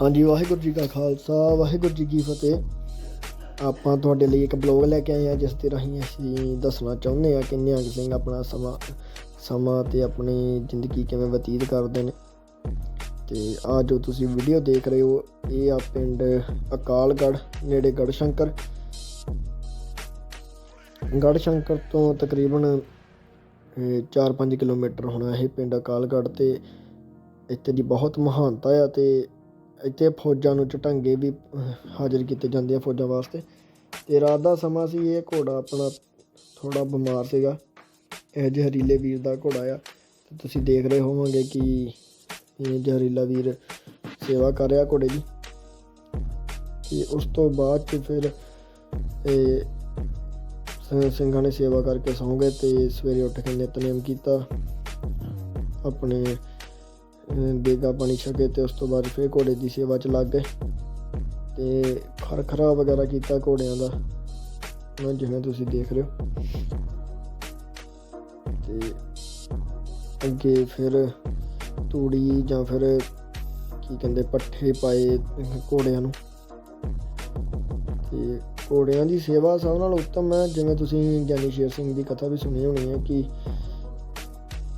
ਹਾਂਜੀ, ਵਾਹਿਗੁਰੂ ਜੀ ਕਾ ਖਾਲਸਾ, ਵਾਹਿਗੁਰੂ ਜੀ ਕੀ ਫਤਿਹ। ਆਪਾਂ ਤੁਹਾਡੇ ਲਈ ਇੱਕ ਬਲੌਗ ਲੈ ਕੇ ਆਏ ਹਾਂ, ਜਿਸ ਦੇ ਰਾਹੀਂ ਅਸੀਂ ਦੱਸਣਾ ਚਾਹੁੰਦੇ ਹਾਂ ਕਿ ਨਿਹੰਗ ਸਿੰਘ ਆਪਣਾ ਸਮਾਂ ਸਮਾਂ ਤੇ ਆਪਣੀ ਜ਼ਿੰਦਗੀ ਕਿਵੇਂ ਬਤੀਤ ਕਰਦੇ ਨੇ। ਤੇ ਆ ਜੋ ਤੁਸੀਂ ਵੀਡੀਓ ਦੇਖ ਰਹੇ ਹੋ, ਇਹ ਆ ਪਿੰਡ ਅਕਾਲਗੜ੍ਹ, ਨੇੜੇ ਗੜਸ਼ੰਕਰ ਗੜਸ਼ੰਕਰ ਤੋਂ ਤਕਰੀਬਨ 4-5 ਕਿਲੋਮੀਟਰ ਹੋਣਾ ਇਹ ਪਿੰਡ ਅਕਾਲਗੜ੍ਹ ਤੇ। ਇੱਥੇ ਦੀ ਬਹੁਤ ਮਹਾਨਤਾ ਆ ਤੇ ਇੱਥੇ ਫੌਜਾਂ ਨੂੰ ਚਟਾਂਗੇ ਵੀ ਹਾਜ਼ਰ ਕੀਤੇ ਜਾਂਦੇ ਆ ਫੌਜਾਂ ਵਾਸਤੇ। ਤੇ ਰਾਤ ਦਾ ਸਮਾਂ ਸੀ, ਇਹ ਘੋੜਾ ਆਪਣਾ ਥੋੜਾ ਬਿਮਾਰ ਸੀਗਾ। ਇਹ ਜ਼ਹਿਰੀਲੇ ਵੀਰ ਦਾ ਘੋੜਾ ਆ। ਤੁਸੀਂ ਦੇਖ ਰਹੇ ਹੋਵੋਗੇ ਕਿ ਇਹ ਜ਼ਹਿਰੀਲਾ ਵੀਰ ਸੇਵਾ ਕਰ ਰਿਹਾ ਘੋੜੇ ਦੀ। ਤੇ ਉਸ ਤੋਂ ਬਾਅਦ ਚ ਫਿਰ ਇਹ ਸਿੰਘਾਂ ਨੇ ਸੇਵਾ ਕਰਕੇ ਸੌਂ ਗਏ ਤੇ ਸਵੇਰੇ ਉੱਠ ਕੇ ਨਿਤਨੇਮ ਕੀਤਾ। ਆਪਣੇ ਅਹ ਪਾਣੀ ਛਕੇ ਤੇ ਉਸ ਤੋਂ ਬਾਅਦ ਫਿਰ ਘੋੜੇ ਦੀ ਸੇਵਾ ਚ ਲੱਗ ਗਏ। ਤੇ ਖਰਖਰਾ ਵਗੈਰਾ ਕੀਤਾ ਘੋੜਿਆਂ ਦਾ। ਨਾ ਜਿਵੇਂ ਤੁਸੀਂ ਦੇਖ ਰਹੇ ਹੋ। ਤੇ ਅੱਗੇ ਫਿਰ ਤੂੜੀ ਜਾਂ ਫਿਰ ਕੀ ਕਹਿੰਦੇ ਪੱਠੇ ਪਾਏ ਘੋੜਿਆਂ ਨੂੰ। ਤੇ ਘੋੜਿਆਂ ਦੀ ਸੇਵਾ ਸਭ ਨਾਲ ਉੱਤਮ ਹੈ। ਜਿਵੇਂ ਤੁਸੀਂ ਗਿਆਨੀ ਸ਼ੇਰ ਸਿੰਘ ਦੀ ਕਥਾ ਵੀ ਸੁਣੀ ਹੋਣੀ ਹੈ ਕਿ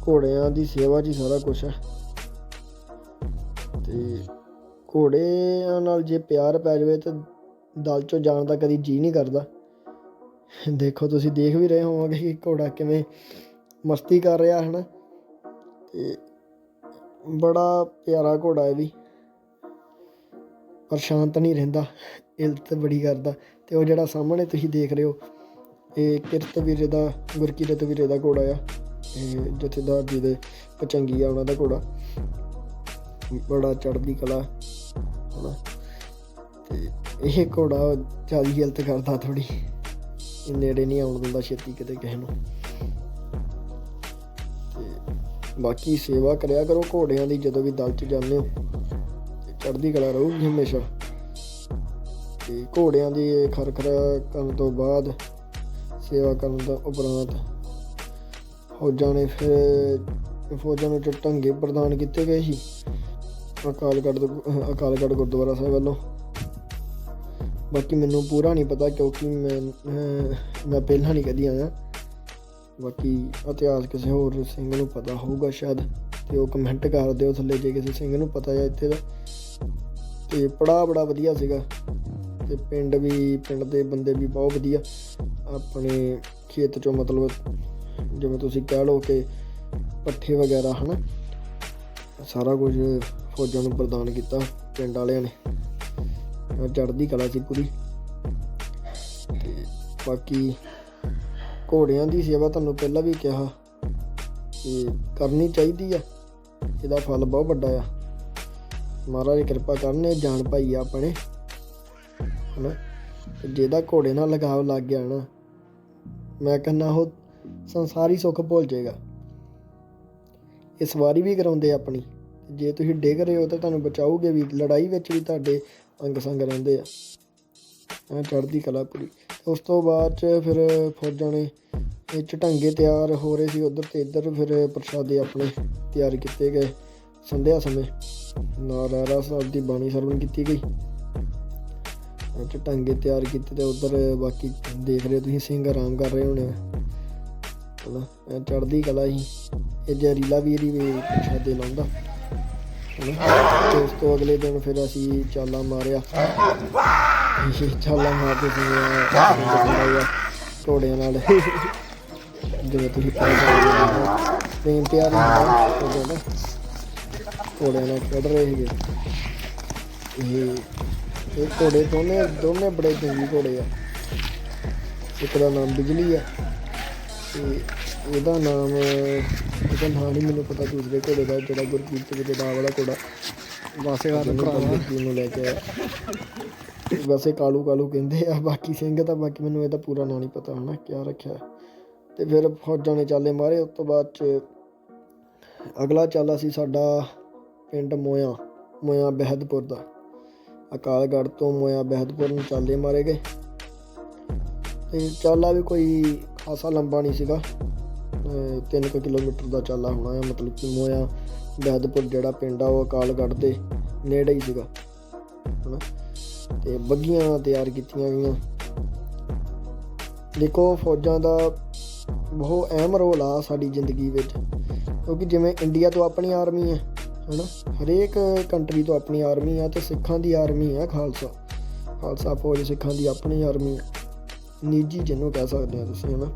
ਘੋੜਿਆਂ ਦੀ ਸੇਵਾ 'ਚ ਹੀ ਸਾਰਾ ਕੁਝ ਹੈ। ਘੋੜਿਆਂ ਨਾਲ ਜੇ ਪਿਆਰ ਪੈ ਜਾਵੇ ਤਾਂ ਦਲ ਚੋਂ ਜਾਣ ਦਾ ਕਦੀ ਜੀ ਨਹੀਂ ਕਰਦਾ। ਦੇਖੋ ਤੁਸੀਂ ਦੇਖ ਵੀ ਰਹੇ ਹੋਵੋਗੇ ਕਿ ਘੋੜਾ ਕਿਵੇਂ ਮਸਤੀ ਕਰ ਰਿਹਾ ਹੈ ਨਾ ਤੇ ਬੜਾ ਪਿਆਰਾ ਘੋੜਾ ਹੈ ਵੀ। ਪਰ ਸ਼ਾਂਤ ਨਹੀਂ ਰਹਿੰਦਾ, ਇਲਤ ਬੜੀ ਕਰਦਾ। ਤੇ ਉਹ ਜਿਹੜਾ ਸਾਹਮਣੇ ਤੁਸੀਂ ਦੇਖ ਰਹੇ ਹੋ, ਇਹ ਕਿਰਤ ਵੀਰੇ ਦਾ, ਗੁਰਕੀਰਤ ਵੀਰੇ ਦਾ ਘੋੜਾ ਆ। ਇਹ ਜਥੇਦਾਰ ਜੀ ਦੇ ਪਚੰਗੀ ਆ ਉਹਨਾਂ ਦਾ ਘੋੜਾ। ਬੜਾ ਚੜ੍ਹਦੀ ਕਲਾ ਹਨਾ ਤੇ ਇਹ ਘੋੜਾ ਜ਼ਿਆਦਾ ਹੈਲਥ ਕਰਦਾ ਥੋੜੀ ਨੇੜੇ ਨਹੀਂ ਆਉਣ ਦਿੰਦਾ ਛੇਤੀ ਕਿਤੇ ਕਿਸੇ ਨੂੰ। ਤੇ ਬਾਕੀ ਸੇਵਾ ਕਰਿਆ ਕਰੋ ਘੋੜਿਆਂ ਦੀ ਜਦੋਂ ਵੀ ਦਲ ਚ ਜਾਂਦੇ ਹੋ। ਚੜ੍ਹਦੀ ਕਲਾ ਰਹੂਗੀ ਹਮੇਸ਼ਾ। ਤੇ ਘੋੜਿਆਂ ਦੀ ਖਰਖਰਾ ਕਰਨ ਤੋਂ ਬਾਅਦ ਸੇਵਾ ਕਰਨ ਤੋਂ ਉਪਰੰਤ ਫੌਜਾਂ ਨੇ ਫਿਰ, ਫੌਜਾਂ ਨੂੰ ਢੰਗੇ ਪ੍ਰਦਾਨ ਕੀਤੇ ਗਏ ਸੀ ਅਕਾਲਗੜ੍ਹ ਤੋਂ, ਅਕਾਲਗੜ੍ਹ ਗੁਰਦੁਆਰਾ ਸਾਹਿਬ ਵੱਲੋਂ। ਬਾਕੀ ਮੈਨੂੰ ਪੂਰਾ ਨਹੀਂ ਪਤਾ ਕਿਉਂਕਿ ਮੈਂ ਅਹ ਮੈਂ ਪਹਿਲਾਂ ਨਹੀਂ ਕਦੀ ਆਇਆ। ਬਾਕੀ ਇਤਿਹਾਸ ਕਿਸੇ ਹੋਰ ਸਿੰਘ ਨੂੰ ਪਤਾ ਹੋਊਗਾ ਸ਼ਾਇਦ, ਤੇ ਉਹ ਕਮੈਂਟ ਕਰ ਦਿਓ ਥੱਲੇ ਜੇ ਕਿਸੇ ਸਿੰਘ ਨੂੰ ਪਤਾ ਹੈ ਇੱਥੇ ਦਾ। ਤੇ ਪੜਾ ਬੜਾ ਵਧੀਆ ਸੀਗਾ। ਤੇ ਪਿੰਡ ਵੀ, ਪਿੰਡ ਦੇ ਬੰਦੇ ਵੀ ਬਹੁਤ ਵਧੀਆ। ਆਪਣੇ ਖੇਤ ਚੋਂ ਮਤਲਬ ਜਿਵੇਂ ਤੁਸੀਂ ਕਹਿ ਲਓ ਕਿ ਪੱਠੇ ਵਗੈਰਾ, ਹਨਾ? ਸਾਰਾ ਕੁਝ ਫੌਜਾਂ ਨੂੰ ਪ੍ਰਦਾਨ ਕੀਤਾ, ਪਿੰਡ ਵਾਲਿਆਂ ਨੇ। ਚੜ੍ਹਦੀ ਕਲਾ ਸੀ ਪੂਰੀ। ਤੇ ਬਾਕੀ ਘੋੜਿਆਂ ਦੀ ਸੇਵਾ ਤੁਹਾਨੂੰ ਪਹਿਲਾਂ ਵੀ ਕਿਹਾ ਕਿ ਕਰਨੀ ਚਾਹੀਦੀ ਆ। ਇਹਦਾ ਫਲ ਬਹੁਤ ਵੱਡਾ ਆ। ਮਹਾਰਾਜ ਕਿਰਪਾ ਕਰਨੇ ਜਾਣ ਭਾਈ ਆਪਣੇ। ਹਨਾ? ਜਿਹਦਾ ਘੋੜੇ ਨਾਲ ਲਗਾਵ ਲੱਗ ਗਿਆ ਨਾ, ਮੈਂ ਕਹਿੰਦਾ ਉਹ ਸੰਸਾਰੀ ਸੁੱਖ ਭੁੱਲ ਜਾਏਗਾ। ਇਹ ਸਵਾਰੀ ਵੀ ਕਰਾਉਂਦੇ ਆਪਣੀ। ਜੇ ਤੁਸੀਂ ਡਿੱਗ ਰਹੇ ਹੋ ਤਾਂ ਤੁਹਾਨੂੰ ਬਚਾਓਗੇ ਵੀ, ਲੜਾਈ ਵਿੱਚ ਵੀ ਤੁਹਾਡੇ ਅੰਗ ਸੰਗ ਰਹਿੰਦੇ ਆ। ਐ ਚੜ੍ਹਦੀ ਕਲਾ ਪੂਰੀ। ਉਸ ਤੋਂ ਬਾਅਦ ਚ ਫਿਰ ਫੌਜਾਂ ਨੇ ਇਹ ਝਟੰਗੇ ਤਿਆਰ ਹੋ ਰਹੇ ਸੀ ਉਧਰ ਤੇ ਇੱਧਰ, ਫਿਰ ਪ੍ਰਸ਼ਾਦੇ ਆਪਣੇ ਤਿਆਰ ਕੀਤੇ ਗਏ ਸੰਧਿਆ ਸਮੇਂ। ਨਾਰਾਇਣਾ ਸਾਹਿਬ ਦੀ ਬਾਣੀ ਸਰਵਣ ਕੀਤੀ ਗਈ। ਝਟੰਗੇ ਤਿਆਰ ਕੀਤੇ ਤੇ ਉਧਰ ਬਾਕੀ ਦੇਖ ਰਹੇ ਹੋ ਤੁਸੀਂ, ਸਿੰਘ ਆਰਾਮ ਕਰ ਰਹੇ ਹੋਣੇ ਹਨਾ ਚੜ੍ਹਦੀ ਕਲਾ ਹੀ ਇਹ ਜ਼ਹਿਰੀਲਾ ਵੀਰ ਹੀ ਵੀ ਪ੍ਰਸ਼ਾਦੇ ਲਾਉਂਦਾ। ਤੇ ਉਸ ਤੋਂ ਅਗਲੇ ਦਿਨ ਫਿਰ ਅਸੀਂ ਚਾਲਾ ਮਾਰਿਆ। ਇਹ ਚਾਲਾ ਮਾਰਦੇ ਸੀ ਘੋੜਿਆਂ ਨਾਲ। ਜਿਵੇਂ ਤੁਸੀਂ ਪਤਾ ਸਕਦੇ ਹੋ ਪ੍ਰੇਮ ਘੋੜਿਆਂ ਨਾਲ ਖੇਡ ਰਹੇ ਸੀਗੇ। ਇਹ ਇਹ ਘੋੜੇ ਦੋਨੇ ਦੋਨੇ ਬੜੇ ਚੰਗੇ ਘੋੜੇ ਆ। ਇੱਕ ਦਾ ਨਾਮ ਬਿਜਲੀ ਆ। ਤੇ ਇਹਦਾ ਨਾਮ ਇਹਦਾ ਨਾਮ ਨਹੀਂ ਮੈਨੂੰ ਪਤਾ ਦੂਸਰੇ ਘੋੜੇ ਦਾ ਜਿਹੜਾ ਗੁਰਕੀਰਤ ਦੇ ਦਾ ਵਾਲਾ ਘੋੜਾ। ਵਾਸੇਗਾ ਦਾ ਭਰਾ ਨੂੰ ਲੈ ਕੇ ਆਇਆ। ਵੈਸੇ ਕਾਲੂ ਕਾਲੂ ਕਹਿੰਦੇ ਆ ਬਾਕੀ ਸਿੰਘ ਤਾਂ ਬਾਕੀ ਮੈਨੂੰ ਇਹਦਾ ਪੂਰਾ ਨਾਂ ਨਹੀਂ ਪਤਾ ਹਨਾ ਕਿਆ ਰੱਖਿਆ। ਤੇ ਫਿਰ ਫੌਜਾਂ ਨੇ ਚਾਲੇ ਮਾਰੇ ਉਸ ਤੋਂ ਬਾਅਦ ਚ ਅਗਲਾ ਚਾਲਾ ਸੀ ਸਾਡਾ ਪਿੰਡ ਮੋਇਆ ਮੋਇਆ ਬਹਿਦਪੁਰ ਦਾ। ਅਕਾਲਗੜ੍ਹ ਤੋਂ ਮੋਇਆ ਬਹਿਦਪੁਰ ਨੂੰ ਚਾਲੇ ਮਾਰੇ ਗਏ। ਤੇ ਚਾਲਾ ਵੀ ਕੋਈ ਖਾਸਾ ਲੰਬਾ ਨਹੀਂ ਸੀਗਾ। 3 ਕਿਲੋਮੀਟਰ ਦਾ ਚਾਲਾ ਹੋਣਾ ਹੈ ਮਤਲਬ ਕਿ ਮੋਇਆ ਬਹਿਦਪੁਰ ਜਿਹੜਾ ਪਿੰਡ ਆ, ਉਹ ਅਕਾਲਗੜ੍ਹ ਦੇ ਨੇੜੇ ਹੀ ਸੀਗਾ। ਹਨਾ? ਤੇ ਬੱਗੀਆਂ ਤਿਆਰ ਕੀਤੀਆਂ ਗਈਆਂ। ਦੇਖੋ, ਫੌਜਾਂ ਦਾ ਬਹੁਤ ਅਹਿਮ ਰੋਲ ਆ ਸਾਡੀ ਜ਼ਿੰਦਗੀ ਵਿੱਚ, ਕਿਉਂਕਿ ਜਿਵੇਂ ਇੰਡੀਆ ਤੋਂ ਆਪਣੀ ਆਰਮੀ ਹੈ ਹਨਾ? ਹਰੇਕ ਕੰਟਰੀ ਤੋਂ ਆਪਣੀ ਆਰਮੀ ਆ ਤੇ ਸਿੱਖਾਂ ਦੀ ਆਰਮੀ ਆ, ਖਾਲਸਾ। ਖਾਲਸਾ ਫੌਜ ਸਿੱਖਾਂ ਦੀ ਆਪਣੀ ਆਰਮੀ ਆ। ਨਿੱਜੀ ਜਿਹਨੂੰ ਕਹਿ ਸਕਦੇ ਆ ਤੁਸੀਂ, ਹਨਾ?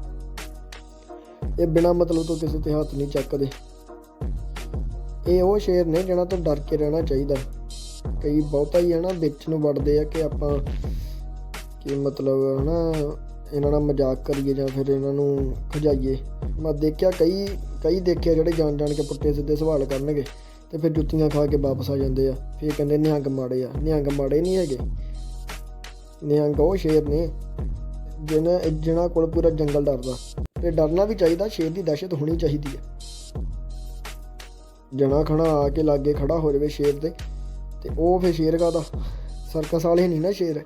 ਇਹ ਬਿਨਾ ਮਤਲਬ ਤੋਂ ਕਿਸੇ ਤੇ ਹੱਥ ਨਹੀਂ ਚੱਕਦੇ। ਇਹ ਉਹ ਸ਼ੇਰ ਨੇ ਜਿਹਨਾਂ ਤੋਂ ਡਰ ਕੇ ਰਹਿਣਾ ਚਾਹੀਦਾ। ਕਈ ਬਹੁਤਾ ਹੀ ਹੈ ਨਾ ਵਿੱਚ ਨੂੰ ਵੜਦੇ ਆ ਕਿ ਆਪਾਂ ਕਿ ਮਤਲਬ ਹੈ ਨਾ ਇਹਨਾਂ ਨਾਲ ਮਜ਼ਾਕ ਕਰੀਏ ਜਾਂ ਫਿਰ ਇਹਨਾਂ ਨੂੰ ਖਜਾਈਏ। ਮੈਂ ਦੇਖਿਆ ਕਈ ਕਈ ਦੇਖਿਆ ਜਿਹੜੇ ਜਾਣ ਜਾਣ ਕੇ ਪੁੱਟੇ ਸਿੱਧੇ ਸਵਾਲ ਕਰਨਗੇ ਤੇ ਫਿਰ ਜੁੱਤੀਆਂ ਖਾ ਕੇ ਵਾਪਸ ਆ ਜਾਂਦੇ ਆ। ਫਿਰ ਕਹਿੰਦੇ ਨਿਹੰਗ ਮਾੜੇ ਆ। ਨਿਹੰਗ ਮਾੜੇ ਨਹੀਂ ਹੈਗੇ। ਨਿਹੰਗ ਉਹ ਸ਼ੇਰ ਨੇ ਜਿਹਨਾਂ ਜਿਹਨਾਂ ਕੋਲ ਪੂਰਾ ਜੰਗਲ ਡਰਦਾ। ਤੇ ਡਰਨਾ ਵੀ ਚਾਹੀਦਾ, ਸ਼ੇਰ ਦੀ ਦਹਿਸ਼ਤ ਹੋਣੀ ਚਾਹੀਦੀ ਹੈ। ਜਣਾ ਖਣਾ ਆ ਕੇ ਲਾਗੇ ਖੜਾ ਹੋ ਜਾਵੇ ਸ਼ੇਰ ਦੇ, ਤੇ ਉਹ ਫਿਰ ਸ਼ੇਰ ਕਾਹਦਾ? ਸਰਕਸ ਵਾਲੇ ਨਹੀਂ ਨਾ ਸ਼ੇਰ।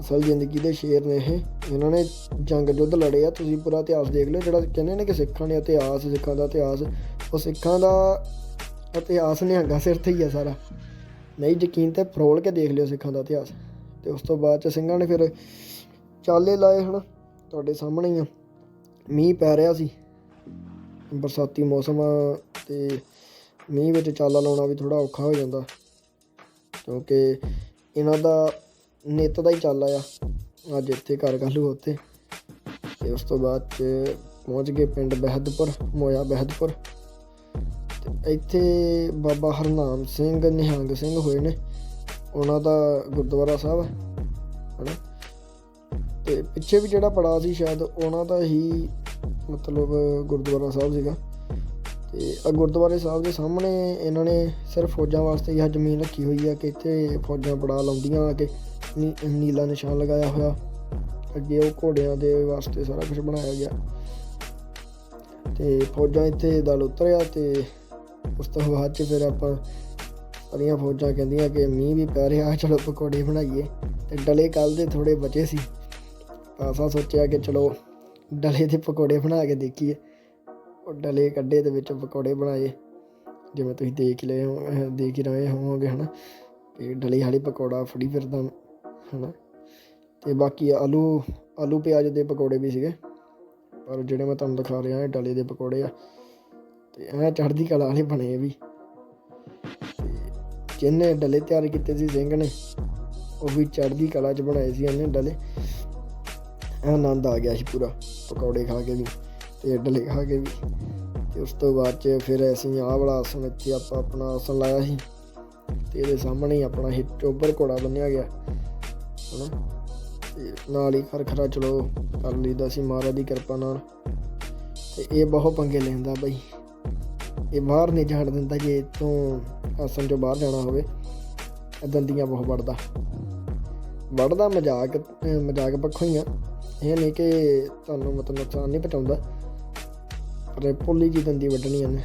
ਅਸਲ ਜ਼ਿੰਦਗੀ ਦੇ ਸ਼ੇਰ ਨੇ ਇਹ, ਇਹਨਾਂ ਨੇ ਜੰਗ ਯੁੱਧ ਲੜੇ ਆ, ਤੁਸੀਂ ਪੂਰਾ ਇਤਿਹਾਸ ਦੇਖ ਲਿਓ, ਜਿਹੜਾ ਕਹਿੰਦੇ ਨੇ ਕਿ ਸਿੱਖਾਂ ਨੇ ਇਤਿਹਾਸ, ਸਿੱਖਾਂ ਦਾ ਇਤਿਹਾਸ, ਉਹ ਸਿੱਖਾਂ ਦਾ ਇਤਿਹਾਸ ਨਿਹੰਗਾ ਸਿਰ ਤੇ ਹੀ ਆ ਸਾਰਾ। ਨਹੀਂ, ਯਕੀਨ ਤੇ ਫਰੋਲ ਕੇ ਦੇਖ ਲਿਓ ਸਿੱਖਾਂ ਦਾ ਇਤਿਹਾਸ। ਤੇ ਉਸ ਤੋਂ ਬਾਅਦ ਚ ਸਿੰਘਾਂ ਨੇ ਫਿਰ ਚਾਲੇ ਲਾਏ ਹਨ, ਤੁਹਾਡੇ ਸਾਹਮਣੇ ਹੀ ਆ। ਮੀਂਹ ਪੈ ਰਿਹਾ ਸੀ, ਬਰਸਾਤੀ ਮੌਸਮ ਆ ਤੇ ਮੀਂਹ ਵਿੱਚ ਚਾਲਾ ਲਾਉਣਾ ਵੀ ਥੋੜਾ ਔਖਾ ਹੋ ਜਾਂਦਾ। ਕਿਉਂਕਿ ਇਹਨਾਂ ਦਾ ਨਿੱਤ ਦਾ ਹੀ ਚਾਲਾ ਆ, ਅੱਜ ਇੱਥੇ ਘਰ ਕੱਲੂ ਉੱਥੇ। ਤੇ ਉਸ ਤੋਂ ਬਾਅਦ ਚ ਪਹੁੰਚ ਗਏ ਪਿੰਡ ਬਹਿਦਪੁਰ, ਮੋਇਆ ਬਹਿਦਪੁਰ। ਤੇ ਇੱਥੇ ਬਾਬਾ ਹਰਨਾਮ ਸਿੰਘ, ਨਿਹੰਗ ਸਿੰਘ ਹੋਏ ਨੇ। ਉਹਨਾਂ ਦਾ ਗੁਰਦੁਆਰਾ ਸਾਹਿਬ ਹੈ ਹਨਾ? ਤੇ ਪਿੱਛੇ ਵੀ ਜਿਹੜਾ ਪੜਾ ਸੀ ਸ਼ਾਇਦ ਉਹਨਾਂ ਦਾ ਹੀ ਮਤਲਬ ਗੁਰਦੁਆਰਾ ਸਾਹਿਬ ਸੀਗਾ। ਤੇ ਆ ਗੁਰਦੁਆਰੇ ਸਾਹਿਬ ਦੇ ਸਾਹਮਣੇ ਇਹਨਾਂ ਨੇ ਸਿਰਫ ਫੌਜਾਂ ਵਾਸਤੇ ਇਹ ਜ਼ਮੀਨ ਰੱਖੀ ਹੋਈ ਆ ਕਿ ਇੱਥੇ ਫੌਜਾਂ ਪੜਾ ਲਾਉਂਦੀਆਂ ਆ ਕਿ ਨੀ- ਨੀਲਾ ਨਿਸ਼ਾਨ ਲਗਾਇਆ ਹੋਇਆ। ਅੱਗੇ ਉਹ ਘੋੜਿਆਂ ਦੇ ਵਾਸਤੇ ਸਾਰਾ ਕੁਝ ਬਣਾਇਆ ਗਿਆ। ਤੇ ਫੌਜਾਂ ਇੱਥੇ ਦਲ ਉਤਰਿਆ ਤੇ ਉਸ ਤੋਂ ਬਾਅਦ ਚ ਫਿਰ ਆਪਾਂ ਸਾਰੀਆਂ ਫੌਜਾਂ ਕਹਿੰਦੀਆਂ ਕਿ ਮੀਂਹ ਵੀ ਪੈ ਰਿਹਾ, ਚਲੋ ਪਕੌੜੇ ਬਣਾਈਏ। ਤੇ ਡਲੇ ਕੱਲ ਦੇ ਥੋੜੇ ਬਚੇ ਸੀ। ਆਸਾ ਸੋਚਿਆ ਕਿ ਚਲੋ ਡਲੇ ਦੇ ਪਕੌੜੇ ਬਣਾ ਕੇ ਦੇਖੀਏ। ਉਹ ਡਲੇ ਕੱਢੇ ਦੇ ਵਿੱਚ ਪਕੌੜੇ ਬਣਾਏ। ਜਿਵੇਂ ਤੁਸੀਂ ਦੇਖ ਲਏ ਹੋ ਦੇਖ ਹੀ ਰਹੇ ਹੋਵੋਗੇ, ਹਨਾ? ਕਿ ਡਲੇ ਵਾਲੀ ਪਕੌੜਾ ਫੜੀ ਫਿਰਦਾ ਹਨਾ? ਤੇ ਬਾਕੀ ਆਲੂ ਆਲੂ ਪਿਆਜ਼ ਦੇ ਪਕੌੜੇ ਵੀ ਸੀਗੇ। ਪਰ ਜਿਹੜੇ ਮੈਂ ਤੁਹਾਨੂੰ ਦਿਖਾ ਰਿਹਾ, ਇਹ ਡਲੇ ਦੇ ਪਕੌੜੇ ਆ। ਤੇ ਐ ਚੜ੍ਹਦੀ ਕਲਾ ਵਾਲੇ ਬਣੇ ਵੀ। ਤੇ ਜਿਹਨੇ ਡਲੇ ਤਿਆਰ ਕੀਤੇ ਸੀ ਸਿੰਘ ਨੇ, ਉਹ ਵੀ ਚੜ੍ਹਦੀ ਕਲਾ 'ਚ ਬਣਾਏ ਸੀ ਇਹਨੇ ਡਲੇ। ਆਨੰਦ ਆ ਗਿਆ ਸੀ ਪੂਰਾ, ਪਕੌੜੇ ਖਾ ਕੇ ਵੀ ਤੇ ਡਲੇ ਖਾ ਕੇ ਵੀ। ਤੇ ਉਸ ਤੋਂ ਬਾਅਦ ਚ ਫਿਰ ਅਸੀਂ ਆਹ ਵਾਲਾ ਆਸਣ ਇੱਥੇ ਆਪਾਂ ਆਪਣਾ ਆਸਣ ਲਾਇਆ ਸੀ ਤੇ ਇਹਦੇ ਸਾਹਮਣੇ ਹੀ ਆਪਣਾ ਇਹ ਚੋਬਰ ਘੋੜਾ ਬੰਨਿਆ ਗਿਆ। ਹਨਾ? ਨਾਲ ਹੀ ਖਰਖਰਾ ਚਲੋ ਕਰ ਲਈਦਾ ਸੀ ਮਹਾਰਾਜ ਦੀ ਕਿਰਪਾ ਨਾਲ। ਤੇ ਇਹ ਬਹੁਤ ਪੰਗੇ ਲੈਂਦਾ ਬਈ। ਇਹ ਬਾਹਰ ਨਹੀਂ ਝਾੜ ਦਿੰਦਾ ਜੇ ਇਤੋਂ ਆਸਣ ਚੋਂ ਬਾਹਰ ਜਾਣਾ ਹੋਵੇ ਦੰਦੀਆਂ ਬਹੁਤ ਵੜਦਾ ਵੜਦਾ ਮਜ਼ਾਕ ਮਜ਼ਾਕ ਪੱਖੋਂ ਹੀ ਆ। ਇਹ ਨਹੀਂ ਕਿ ਤੁਹਾਨੂੰ ਮਤਲਬ ਨੁਕਸਾਨ ਨਹੀਂ ਪਹੁੰਚਾਉਂਦਾ, ਪਰ ਇਹ ਭੁੱਲੀ ਜੀ ਦੰਦੀ ਵੱਢਣੀ ਇਹਨੇ।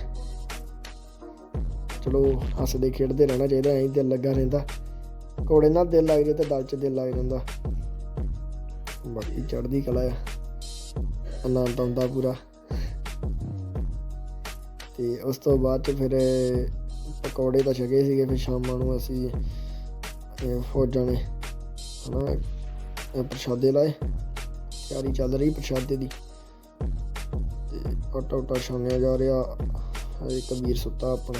ਚਲੋ, ਹੱਸਦੇ ਖੇਡਦੇ ਰਹਿਣਾ ਚਾਹੀਦਾ, ਐਂ ਦਿਲ ਲੱਗਾ ਰਹਿੰਦਾ। ਕੋੜੇ ਨਾਲ ਦਿਲ ਲੱਗ ਜੇ ਤੇ ਦਲ 'ਚ ਦਿਲ ਲੱਗ ਜਾਂਦਾ। ਬਾਕੀ ਚੜ੍ਹਦੀ ਕਲਾ ਆ। ਆਨੰਦ ਆਉਂਦਾ ਪੂਰਾ। ਤੇ ਉਸ ਤੋਂ ਬਾਅਦ ਚ ਫਿਰ ਪਕੌੜੇ ਤਾਂ ਛਕੇ ਸੀਗੇ, ਫਿਰ ਸ਼ਾਮਾਂ ਨੂੰ ਅਸੀਂ ਫੌਜਾਂ ਨੇ, ਹਨਾ ਪ੍ਰਸ਼ਾਦੇ ਲਾਏ। ਤਿਆਰੀ ਚੱਲ ਰਹੀ ਪ੍ਰਸ਼ਾਦੇ ਦੀ। ਤੇ ਆਟਾ ਉਟਾ ਛਾਣਿਆ ਜਾ ਰਿਹਾ। ਹਜੇ ਕਬੀਰ ਸੁੱਤਾ ਆਪਣਾ।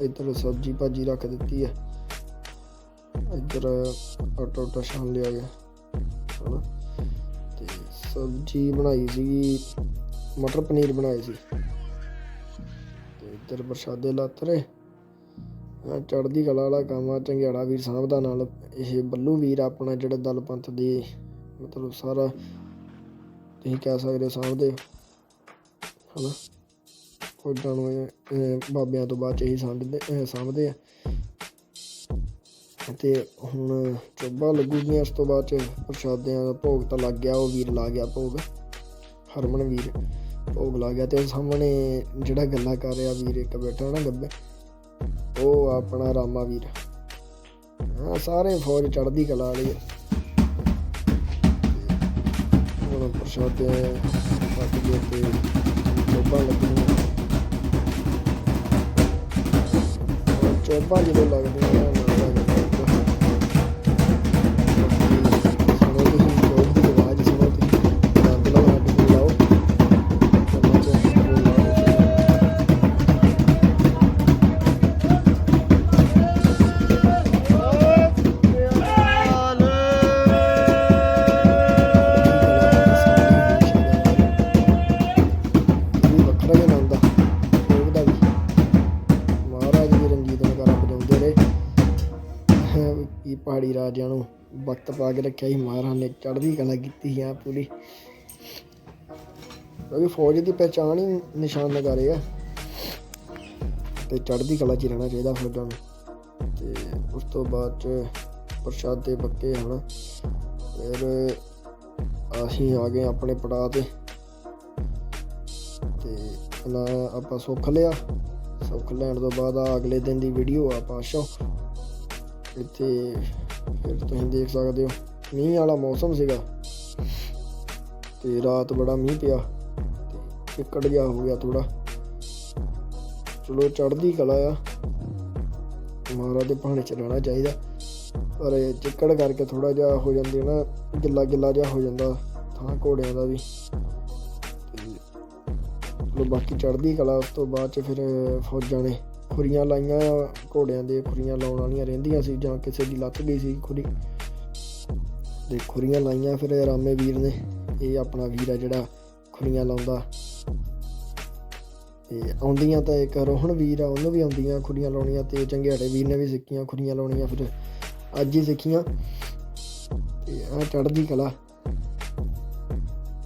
ਇੱਧਰ ਸਬਜੀ ਭਾਜੀ ਰੱਖ ਦਿੱਤੀ ਹੈ ਇੱਧਰ ਆਟਾ ਉਟਾ ਛਾਣ ਲਿਆ ਗਿਆ। ਤੇ ਸਬਜੀ ਬਣਾਈ ਸੀ ਮਟਰ ਪਨੀਰ ਬਣਾਏ ਸੀ। ਤੇ ਇੱਧਰ ਪ੍ਰਸ਼ਾਦੇ ਲੱਤ ਰਹੇ। ਆਹ ਕਲਾ ਵਾਲਾ ਕੰਮ ਆ। ਚੰਗਿਆੜਾ ਵੀਰ ਸਾਹਿਬ ਦਾ ਨਾਲ। ਇਹ ਬੱਲੂ ਵੀਰ ਆਪਣਾ ਜਿਹੜਾ ਦਲ ਪੰਥ ਦੇ ਮਤਲਬ ਸਾਰਾ ਤੁਸੀਂ ਕਹਿ ਸਕਦੇ ਹੋ ਸਾਂਭਦੇ ਹਨਾ? ਫੌਜਾਂ ਨੂੰ ਬਾਬਿਆਂ ਤੋਂ ਬਾਅਦ ਚ ਇਹੀ ਸਾਂਭਦੇ ਸਾਂਭਦੇ ਆ। ਤੇ ਹੁਣ ਚੋਬਾ ਲੱਗੂਗੀਆਂ ਉਸ ਤੋਂ ਬਾਅਦ ਚ ਪ੍ਰਸ਼ਾਦਿਆਂ ਦਾ ਭੋਗ ਤਾਂ ਲੱਗ ਗਿਆ, ਉਹ ਵੀਰ ਲਾ ਗਿਆ ਭੋਗ। ਹਰਮਨ ਵੀਰ ਭੋਗ ਲਾ ਗਿਆ ਤੇ ਸਾਹਮਣੇ ਜਿਹੜਾ ਗੱਲਾਂ ਕਰ ਰਿਹਾ ਵੀਰ, ਇੱਕ ਬੈਠਾ ਨਾ ਗੱਬੇ, ਉਹ ਆਪਣਾ ਰਾਮਾ ਵੀਰ। ਹਾਂ, ਸਾਰੇ ਫੌਜ ਚੜ੍ਹਦੀ ਕਲਾ ਵਾਲੀ ਪ੍ਰਸ਼ਾਦੇ ਪੱਕ ਗਏ ਤੇ ਚੋਬਾਂ ਲੱਗਣੀਆਂ ਹੁਣ ਜਦੋਂ ਲੱਗਦੀਆਂ ਪਹਾੜੀ ਰਾਜਿਆਂ ਨੂੰ ਵਕਤ ਪਾ ਕੇ ਰੱਖਿਆ ਸੀ। ਮਹਾਰਾਜ ਨੇ ਚੜ੍ਹਦੀ ਕਲਾ ਕੀਤੀ ਆ ਪੂਰੀ। ਕਿਉਂਕਿ ਫੌਜ ਦੀ ਪਹਿਚਾਣ ਹੀ ਨਿਸ਼ਾਨ ਨਗਾਰੇ ਆ। ਤੇ ਚੜ੍ਹਦੀ ਕਲਾ 'ਚ ਰਹਿਣਾ ਚਾਹੀਦਾ ਫੌਜਾਂ ਨੂੰ। ਤੇ ਉਸ ਤੋਂ ਬਾਅਦ ਚ ਪ੍ਰਸ਼ਾਦੇ ਪੱਕੇ ਹਨ। ਫਿਰ ਅਸੀਂ ਆ ਗਏ ਆਪਣੇ ਪੜਾਅ ਤੇ। ਤੇ ਨਾ ਆਪਾਂ ਸੁੱਖ ਲਿਆ। ਸੁੱਖ ਲੈਣ ਤੋਂ ਬਾਅਦ ਆ ਅਗਲੇ ਦਿਨ ਦੀ ਵੀਡੀਓ ਆ ਪਾਸ਼ੋ ਇੱਥੇ ਫਿਰ ਤੁਸੀਂ ਦੇਖ ਸਕਦੇ ਹੋ, ਮੀਂਹ ਵਾਲਾ ਮੌਸਮ ਸੀਗਾ। ਤੇ ਰਾਤ ਬੜਾ ਮੀਂਹ ਪਿਆ ਤੇ ਚਿੱਕੜ ਗਿਆ ਹੋ ਗਿਆ ਥੋੜਾ ਚਲੋ ਚੜਦੀ ਕਲਾ ਆ। ਮਹਾਰਾਜ ਦੇ ਭਾਣੇ ਚ ਰਹਿਣਾ ਚਾਹੀਦਾ। ਪਰ ਚਿੱਕੜ ਕਰਕੇ ਥੋੜਾ ਜਿਹਾ ਹੋ ਜਾਂਦੀ ਨਾ, ਗਿੱਲਾ ਗਿੱਲਾ ਜਿਹਾ ਹੋ ਜਾਂਦਾ ਥਾਂ ਘੋੜਿਆਂ ਦਾ ਵੀ। ਤੇ ਬਾਕੀ ਚੜਦੀ ਕਲਾ, ਉਸ ਤੋਂ ਬਾਅਦ ਚ ਫਿਰ ਫੌਜਾਂ ਨੇ ਖੁਰੀਆਂ ਲਾਈਆਂ ਘੋੜਿਆਂ ਦੇ ਖੁਰੀਆਂ ਲਾਉਣ ਵਾਲੀਆਂ ਰਹਿੰਦੀਆਂ ਸੀ ਜਾਂ ਕਿਸੇ ਦੀ ਲੱਤ ਗਈ ਸੀ ਖੁਰੀ। ਤੇ ਖੁਰੀਆਂ ਲਾਈਆਂ ਫਿਰ ਰਾਮੇ ਵੀਰ ਨੇ। ਇਹ ਆਪਣਾ ਵੀਰ ਆ ਜਿਹੜਾ ਖੁਰੀਆਂ ਲਾਉਂਦਾ। ਤੇ ਆਉਂਦੀਆਂ ਤਾਂ ਇੱਕ ਰੋਹਣ ਵੀਰ ਆ, ਉਹਨੂੰ ਵੀ ਆਉਂਦੀਆਂ ਖੁਰੀਆਂ ਲਾਉਣੀਆਂ ਤੇ ਚੰਗਿਆੜੇ ਵੀਰ ਨੇ ਵੀ ਸਿੱਖੀਆਂ ਖੁਰੀਆਂ ਲਾਉਣੀਆਂ ਫਿਰ। ਅੱਜ ਹੀ ਸਿੱਖੀਆਂ। ਤੇ ਆ ਚੜ੍ਹਦੀ ਕਲਾ।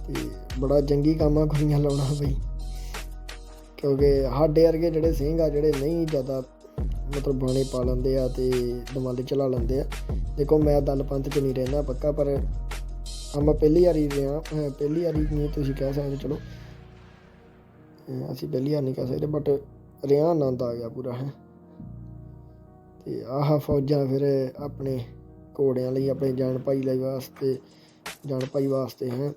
ਤੇ ਬੜਾ ਚੰਗੀ ਕੰਮ ਆ ਖੁਰੀਆਂ ਲਾਉਣਾ ਬਈ। ਕਿਉਂਕਿ ਸਾਡੇ ਵਰਗੇ ਜਿਹੜੇ ਸਿੰਘ ਆ, ਜਿਹੜੇ ਨਹੀਂ ਜ਼ਿਆਦਾ ਮਤਲਬ ਬਾਣੇ ਪਾ ਲੈਂਦੇ ਆ ਤੇ ਦਮਾਲੇ ਚਲਾ ਲੈਂਦੇ ਆ। ਦੇਖੋ ਮੈਂ ਦਲ ਪੰਥ ਚ ਨਹੀਂ ਰਹਿੰਦਾ ਪੱਕਾ, ਪਰ ਆ ਮੈਂ ਪਹਿਲੀ ਵਾਰੀ ਰਿਹਾ ਪਹਿਲੀ ਵਾਰੀ ਨਹੀਂ ਤੁਸੀਂ ਕਹਿ ਸਕਦੇ ਚਲੋ। ਅਸੀਂ ਪਹਿਲੀ ਵਾਰ ਨਹੀਂ ਕਹਿ ਸਕਦੇ ਬਟ ਰਿਹਾ ਆਨੰਦ ਆ ਗਿਆ ਪੂਰਾ, ਹੈ। ਤੇ ਆਹ ਫੌਜਾਂ ਫਿਰ ਆਪਣੇ ਘੋੜਿਆਂ ਲਈ, ਆਪਣੇ ਜਾਨ ਭਾਈ ਲਈ ਵਾਸਤੇ ਜਾਨ ਭਾਈ ਵਾਸਤੇ, ਹੈ।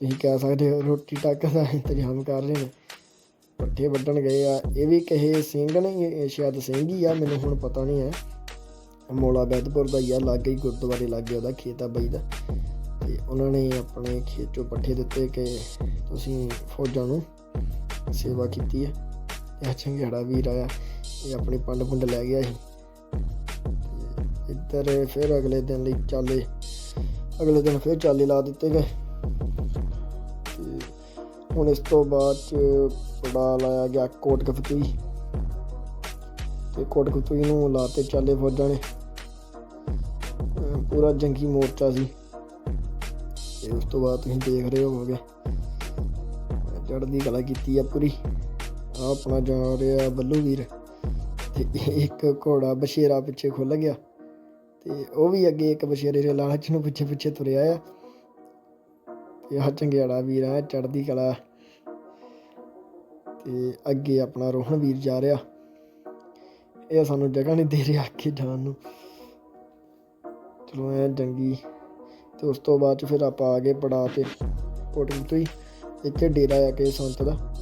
ਤੁਸੀਂ ਕਹਿ ਸਕਦੇ ਹੋ ਰੋਟੀ ਟੱਕ ਦਾ ਇੰਤਜ਼ਾਮ ਕਰ ਰਹੇ ਨੇ। ਪੱਠੇ ਵੱਢਣ ਗਏ ਆ। ਇਹ ਵੀ ਕਹੇ ਸਿੰਘ ਨਹੀਂ ਸ਼ਾਇਦ ਸਿੰਘ ਹੀ ਆ, ਮੈਨੂੰ ਹੁਣ ਪਤਾ ਨਹੀਂ ਹੈ। ਮੋਲਾ ਬੈਦਪੁਰ ਦਾ ਹੀ ਆ, ਲਾਗੇ ਹੀ ਗੁਰਦੁਆਰੇ ਲਾਗੇ ਉਹਦਾ ਖੇਤ ਆ ਬਈ ਦਾ। ਤੇ ਉਹਨਾਂ ਨੇ ਆਪਣੇ ਖੇਤ ਚੋਂ ਪੱਠੇ ਦਿੱਤੇ ਕਿ ਤੁਸੀਂ ਫੌਜਾਂ ਨੂੰ ਸੇਵਾ ਕੀਤੀ ਹੈ। ਇਹ ਚੰਗਿਆੜਾ ਵੀਰ ਆਇਆ, ਇਹ ਆਪਣੇ ਪੰਡ ਪੁੰਡ ਲੈ ਗਿਆ ਸੀ। ਤੇ ਇੱਧਰ ਫਿਰ ਅਗਲੇ ਦਿਨ ਲਈ ਚਾਲੇ, ਅਗਲੇ ਦਿਨ ਫਿਰ ਚਾਲੇ ਲਾ ਦਿੱਤੇ ਗਏ। ਹੁਣ ਇਸ ਤੋਂ ਬਾਅਦ ਚ ਪੜਾ ਲਾਇਆ ਗਿਆ ਕੋਟ ਕਫਤੂਈ ਤੇ ਕੋਟ ਕਫਤੂਈ ਨੂੰ ਲਾਤੇ ਚਾਲੇ ਫੌਜਾਂ ਨੇ। ਪੂਰਾ ਜੰਗੀ ਮੋਰਚਾ ਸੀ। ਤੇ ਉਸ ਤੋਂ ਬਾਅਦ ਤੁਸੀਂ ਦੇਖ ਰਹੇ ਹੋਵੋਗੇ। ਚੜ੍ਹਦੀ ਕਲਾ ਕੀਤੀ ਆ ਪੂਰੀ। ਆ ਆਪਣਾ ਜਾ ਰਿਹਾ ਬੱਲੂ ਵੀਰ। ਤੇ ਇੱਕ ਘੋੜਾ ਬਸ਼ੇਰਾ ਪਿੱਛੇ ਖੁੱਲ ਗਿਆ। ਤੇ ਉਹ ਵੀ ਅੱਗੇ ਇੱਕ ਬਸ਼ੇਰੇ ਦੇ ਲਾਲਚ ਨੂੰ ਪਿੱਛੇ ਪਿੱਛੇ ਤੁਰਿਆ ਆ। ਤੇ ਆ ਚੰਗਿਆੜਾ ਵੀਰ ਆ, ਚੜ੍ਹਦੀ ਕਲਾ ਤੇ ਅੱਗੇ ਆਪਣਾ ਰੋਹਣ ਵੀਰ ਜਾ ਰਿਹਾ। ਇਹ ਸਾਨੂੰ ਜਗ੍ਹਾ ਨਹੀਂ ਦੇ ਰਿਹਾ ਅੱਗੇ ਜਾਣ ਨੂੰ। ਚਲੋ ਐ ਜੰਗੀ। ਤੇ ਉਸ ਤੋਂ ਬਾਅਦ ਚ ਫਿਰ ਆਪਾਂ ਆ ਗਏ ਪੜਾ ਤੇ, ਕੋਟਿੰਗ ਤੋਂ ਹੀ। ਇੱਥੇ ਡੇਰਾ ਆ ਕੇ ਸੰਤ ਦਾ।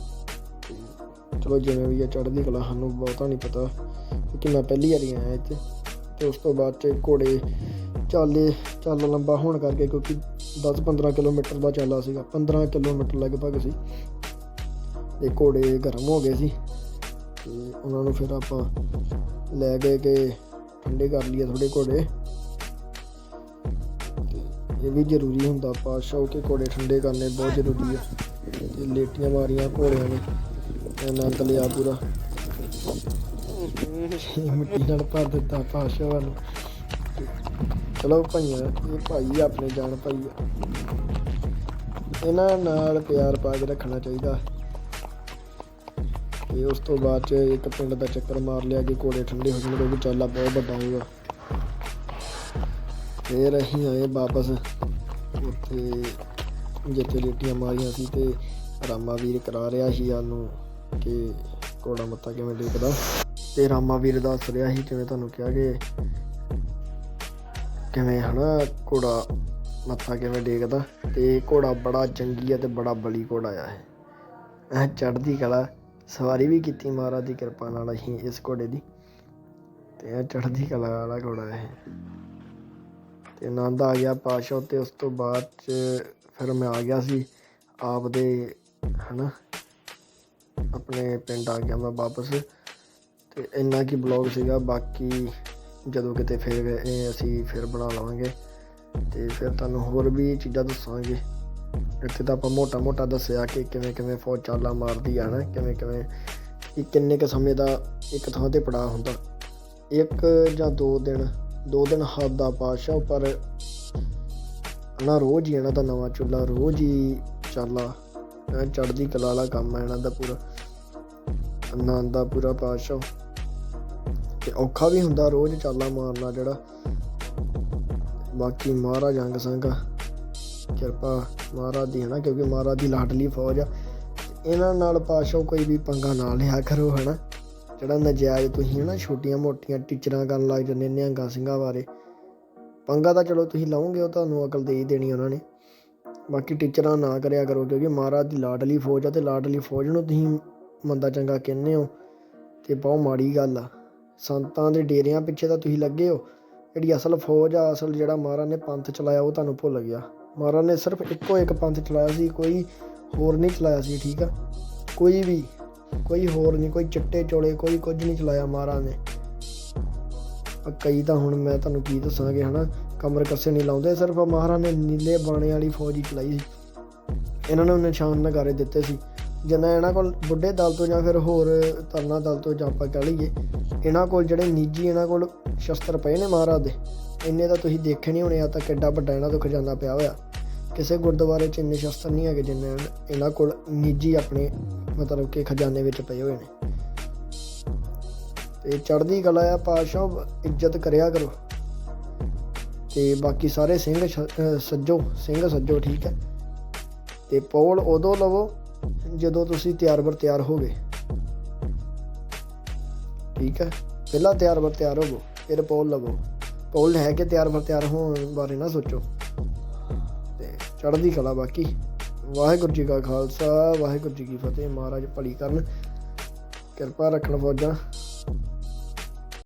ਚਲੋ ਜਿਵੇਂ ਵੀ ਆ, ਚੜ੍ਹਦੀ ਕਲਾ ਸਾਨੂੰ ਬਹੁਤਾ ਨਹੀਂ ਪਤਾ ਕਿਉਂਕਿ ਮੈਂ ਪਹਿਲੀ ਵਾਰੀ ਆਇਆ ਇੱਥੇ। ਤੇ ਉਸ ਤੋਂ ਬਾਅਦ ਚ ਘੋੜੇ ਚਾਲੇ, ਚੱਲ ਲੰਬਾ ਹੋਣ ਕਰਕੇ ਕਿਉਂਕਿ 10-15 ਕਿਲੋਮੀਟਰ ਦਾ ਚਾਲਾ ਸੀਗਾ। 15 ਕਿਲੋਮੀਟਰ ਲਗਭਗ ਸੀ। ਤੇ ਘੋੜੇ ਗਰਮ ਹੋ ਗਏ ਸੀ ਤੇ ਉਹਨਾਂ ਨੂੰ ਫਿਰ ਆਪਾਂ ਲੈ ਗਏ ਕਿ ਠੰਡੇ ਕਰ ਲਈਏ ਥੋੜੇ ਘੋੜੇ। ਤੇ ਇਹ ਵੀ ਜ਼ਰੂਰੀ ਹੁੰਦਾ ਪਾਸ਼ਾ ਕੇ ਘੋੜੇ ਠੰਡੇ ਕਰਨੇ ਬਹੁਤ ਜ਼ਰੂਰੀ ਆ। ਤੇ ਲੇਟੀਆਂ ਮਾਰੀਆਂ ਘੋੜਿਆਂ ਨੇ ਆਨੰਦ ਲਿਆ ਪੂਰਾ ਮਿੱਟੀ ਨਾਲ ਭਰ ਦਿੱਤਾ ਪਾਸ਼ਾ ਵੱਲ। ਚਲੋ ਭਾਈਆਂ, ਇਹ ਭਾਈ ਆਪਣੇ ਜਾਨ ਭਾਈ ਇਹਨਾਂ ਨਾਲ ਪਿਆਰ ਪਾ ਕੇ ਰੱਖਣਾ ਚਾਹੀਦਾ। ਤੇ ਉਸ ਤੋਂ ਬਾਅਦ ਚ ਇੱਕ ਪਿੰਡ ਦਾ ਚੱਕਰ ਮਾਰ ਲਿਆ ਕਿ ਘੋੜੇ ਠੰਡੇ ਹੋ ਜਾਣਗੇ ਕਿਉਂਕਿ ਚਾਲਾ ਬਹੁਤ ਵੱਡਾ ਹੋਊਗਾ। ਫੇਰ ਅਸੀਂ ਆਏ ਵਾਪਸ, ਉੱਥੇ ਜਿੱਥੇ ਲੇਟੀਆਂ ਮਾਰੀਆਂ ਸੀ ਤੇ ਰਾਮਾ ਵੀਰ ਕਰਾ ਰਿਹਾ ਸੀ ਸਾਨੂੰ ਕਿ ਘੋੜਾ ਮੱਤਾ ਕਿਵੇਂ ਟੇਕਦਾ। ਤੇ ਰਾਮਾ ਵੀਰ ਦੱਸ ਰਿਹਾ ਸੀ, ਜਿਵੇਂ ਤੁਹਾਨੂੰ ਕਿਹਾ ਕਿ ਕਿਵੇਂ ਹਨਾ ਘੋੜਾ ਮੱਥਾ ਕਿਵੇਂ ਡੇਗਦਾ ਤੇ ਘੋੜਾ ਬੜਾ ਚੰਗੀ ਆ ਤੇ ਬੜਾ ਬਲੀ ਘੋੜਾ ਆ ਇਹ। ਐ ਚੜ੍ਹਦੀ ਕਲਾ ਸਵਾਰੀ ਵੀ ਕੀਤੀ ਮਹਾਰਾਜ ਦੀ ਕਿਰਪਾ ਨਾਲ, ਅਸੀਂ ਇਸ ਘੋੜੇ ਦੀ। ਤੇ ਇਹ ਚੜ੍ਹਦੀ ਕਲਾ ਵਾਲਾ ਘੋੜਾ ਇਹ। ਤੇ ਆਨੰਦ ਆ ਗਿਆ ਪਾਸ਼ਾ ਤੇ ਉਸ ਤੋਂ ਬਾਅਦ ਚ ਫਿਰ ਮੈਂ ਆ ਗਿਆ ਸੀ ਆਪ ਦੇ ਹਨਾ, ਆਪਣੇ ਪਿੰਡ ਆ ਗਿਆ ਮੈਂ ਵਾਪਸ। ਤੇ ਇੰਨਾ ਕੀ ਬਲੌਗ ਸੀਗਾ, ਬਾਕੀ ਜਦੋਂ ਕਿਤੇ ਫੇਰ ਇਹ ਅਸੀਂ ਫਿਰ ਬਣਾ ਲਵਾਂਗੇ। ਤੇ ਫਿਰ ਤੁਹਾਨੂੰ ਹੋਰ ਵੀ ਚੀਜ਼ਾਂ ਦੱਸਾਂਗੇ। ਇੱਥੇ ਤਾਂ ਆਪਾਂ ਮੋਟਾ ਮੋਟਾ ਦੱਸਿਆ ਕਿ ਕਿਵੇਂ ਕਿਵੇਂ ਫੌਜ ਚਾਲਾਂ ਮਾਰਦੀ ਆ ਨਾ ਕਿਵੇਂ ਕਿਵੇਂ ਇਹ ਕਿੰਨੇ ਕ ਸਮੇਂ ਦਾ ਇੱਕ ਥਾਂ ਤੇ ਪੜਾ ਹੁੰਦਾ। ਇੱਕ ਜਾਂ ਦੋ ਦਿਨ ਦੋ ਦਿਨ ਹੱਦ ਦਾ ਪਾਸ਼ਾ ਪਰ ਨਾ ਰੋਜ਼ ਹੀ ਇਹਨਾਂ ਦਾ ਨਵਾਂ ਚੁੱਲਾ, ਰੋਜ਼ ਹੀ ਚਾਲਾ ਚੜਦੀ ਕਲਾ ਵਾਲਾ ਕੰਮ ਹੈ ਇਹਨਾਂ ਦਾ ਪੂਰਾ। ਆਨੰਦ ਦਾ ਪੂਰਾ ਪਾਸ਼ਾ ਤੇ ਔਖਾ ਵੀ ਹੁੰਦਾ ਰੋਜ਼ ਚਾਲਾ ਮਾਰਨਾ ਜਿਹੜਾ। ਬਾਕੀ ਮਹਾਰਾਜ ਅੰਗ ਸੰਗ ਕਿਰਪਾ ਮਹਾਰਾਜ ਦੀ ਹੈ ਨਾ, ਕਿਉਂਕਿ ਮਹਾਰਾਜ ਦੀ ਲਾਡਲੀ ਫੌਜ ਆ। ਇਹਨਾਂ ਨਾਲ ਪਾਸ਼ਾ ਕੋਈ ਵੀ ਪੰਗਾ ਨਾ ਲਿਆ ਕਰੋ, ਹਨਾ। ਜਿਹੜਾ ਨਜਾਇਜ਼ ਤੁਸੀਂ ਨਾ ਛੋਟੀਆਂ ਮੋਟੀਆਂ ਟੀਚਰਾਂ ਕਰਨ ਲੱਗ ਜਾਂਦੇ ਨਿਹੰਗਾਂ ਸਿੰਘਾਂ ਬਾਰੇ। ਪੰਗਾ ਤਾਂ ਚਲੋ ਤੁਸੀਂ ਲਾਓਗੇ ਉਹ ਤੁਹਾਨੂੰ ਅਕਲ ਦੇ ਹੀ ਦੇਣੀ ਉਹਨਾਂ ਨੇ। ਬਾਕੀ ਟੀਚਰਾਂ ਨਾ ਕਰਿਆ ਕਰੋ, ਕਿਉਂਕਿ ਮਹਾਰਾਜ ਦੀ ਲਾਡਲੀ ਫੌਜ ਆ, ਤੇ ਲਾਡਲੀ ਫੌਜ ਨੂੰ ਤੁਸੀਂ ਮੰਦਾ ਚੰਗਾ ਕਹਿੰਦੇ ਹੋ, ਤੇ ਬਹੁਤ ਮਾੜੀ ਗੱਲ ਆ। ਸੰਤਾਂ ਦੇ ਡੇਰਿਆਂ ਪਿੱਛੇ ਤਾਂ ਤੁਸੀਂ ਲੱਗੇ ਹੋ। ਜਿਹੜੀ ਅਸਲ ਫੌਜ ਆ, ਅਸਲ ਜਿਹੜਾ ਮਹਾਰਾਜ ਨੇ ਪੰਥ ਚਲਾਇਆ, ਉਹ ਤੁਹਾਨੂੰ ਭੁੱਲ ਗਿਆ। ਮਹਾਰਾਜ ਨੇ ਸਿਰਫ ਇੱਕੋ ਇੱਕ ਪੰਥ ਚਲਾਇਆ ਸੀ, ਕੋਈ ਹੋਰ ਨਹੀਂ ਚਲਾਇਆ ਸੀ, ਠੀਕ ਆ? ਕੋਈ ਵੀ, ਕੋਈ ਹੋਰ ਨਹੀਂ, ਕੋਈ ਚਿੱਟੇ ਚੋਲੇ, ਕੋਈ ਕੁਝ ਨਹੀਂ ਚਲਾਇਆ ਮਹਾਰਾਜ ਨੇ। ਕਈ ਤਾਂ ਹੁਣ ਮੈਂ ਤੁਹਾਨੂੰ ਕੀ ਦੱਸਾਂਗੇ, ਹਨਾ? ਕਮਰ ਕੱਸੇ ਨਹੀਂ ਲਾਉਂਦੇ, ਸਿਰਫ ਮਹਾਰਾਜ ਨੇ ਨੀਲੇ ਬਾਣੇ ਵਾਲੀ ਫੌਜ ਹੀ ਚਲਾਈ ਸੀ। ਇਹਨਾਂ ਨੇ ਨਿਸ਼ਾਨ ਨਗਾਰੇ ਦਿੱਤੇ ਸੀ। ਜਿੰਨਾ ਇਹਨਾਂ ਕੋਲ ਬੁੱਢੇ ਦਲ ਤੋਂ ਜਾਂ ਫਿਰ ਹੋਰ ਤਰਨਾ ਦਲ ਤੋਂ ਜਾਂ ਆਪਾਂ ਕਹਿ ਲਈਏ, ਇਹਨਾਂ ਕੋਲ ਜਿਹੜੇ ਨਿੱਜੀ ਇਹਨਾਂ ਕੋਲ ਸ਼ਸਤਰ ਪਏ ਨੇ ਮਹਾਰਾਜ ਦੇ, ਇੰਨੇ ਤਾਂ ਤੁਸੀਂ ਦੇਖੇ ਨਹੀਂ ਹੋਣੇ ਆ ਤਾਂ ਕਿੱਡਾ ਵੱਡਾ ਇਹਨਾਂ ਤੋਂ ਖਜ਼ਾਨਾ ਪਿਆ ਹੋਇਆ। ਕਿਸੇ ਗੁਰਦੁਆਰੇ 'ਚ ਇੰਨੇ ਸ਼ਸਤਰ ਨਹੀਂ ਹੈਗੇ ਜਿੰਨੇ ਇਹਨਾਂ- ਕੋਲ ਨਿੱਜੀ ਆਪਣੇ ਮਤਲਬ ਕਿ ਖਜ਼ਾਨੇ ਵਿੱਚ ਪਏ ਹੋਏ ਨੇ। ਤੇ ਚੜ੍ਹਦੀ ਕਲਾ ਆ, ਪਾਤਸ਼ਾਹ, ਇੱਜ਼ਤ ਕਰਿਆ ਕਰੋ। ਤੇ ਬਾਕੀ ਸਾਰੇ ਸਿੰਘ ਸੱਜੋ ਸਿੰਘ ਸੱਜੋ ਠੀਕ ਹੈ। ਤੇ ਪੌਲ ਉਦੋਂ ਲਵੋ ਜਦੋਂ ਤੁਸੀਂ ਤਿਆਰ ਬਰ ਤਿਆਰ ਹੋਗੇ। ਠੀਕ ਹੈ? ਪਹਿਲਾਂ ਤਿਆਰ ਬਰ ਤਿਆਰ ਹੋਵੋ, ਫਿਰ ਪੌਲ ਲਵੋ। ਪੌਲ ਹੈ ਕਿ ਤਿਆਰ ਬਰ ਤਿਆਰ ਹੋਣ ਬਾਰੇ ਨਾ ਸੋਚੋ। ਤੇ ਚੜ੍ਹਦੀ ਕਲਾ ਬਾਕੀ। ਵਾਹਿਗੁਰੂ ਜੀ ਕਾ ਖਾਲਸਾ, ਵਾਹਿਗੁਰੂ ਜੀ ਕੀ ਫਤਿਹ। ਮਹਾਰਾਜ ਭਲੀ ਕਰਨ। ਕਿਰਪਾ ਰੱਖਣ ਫੌਜਾਂ।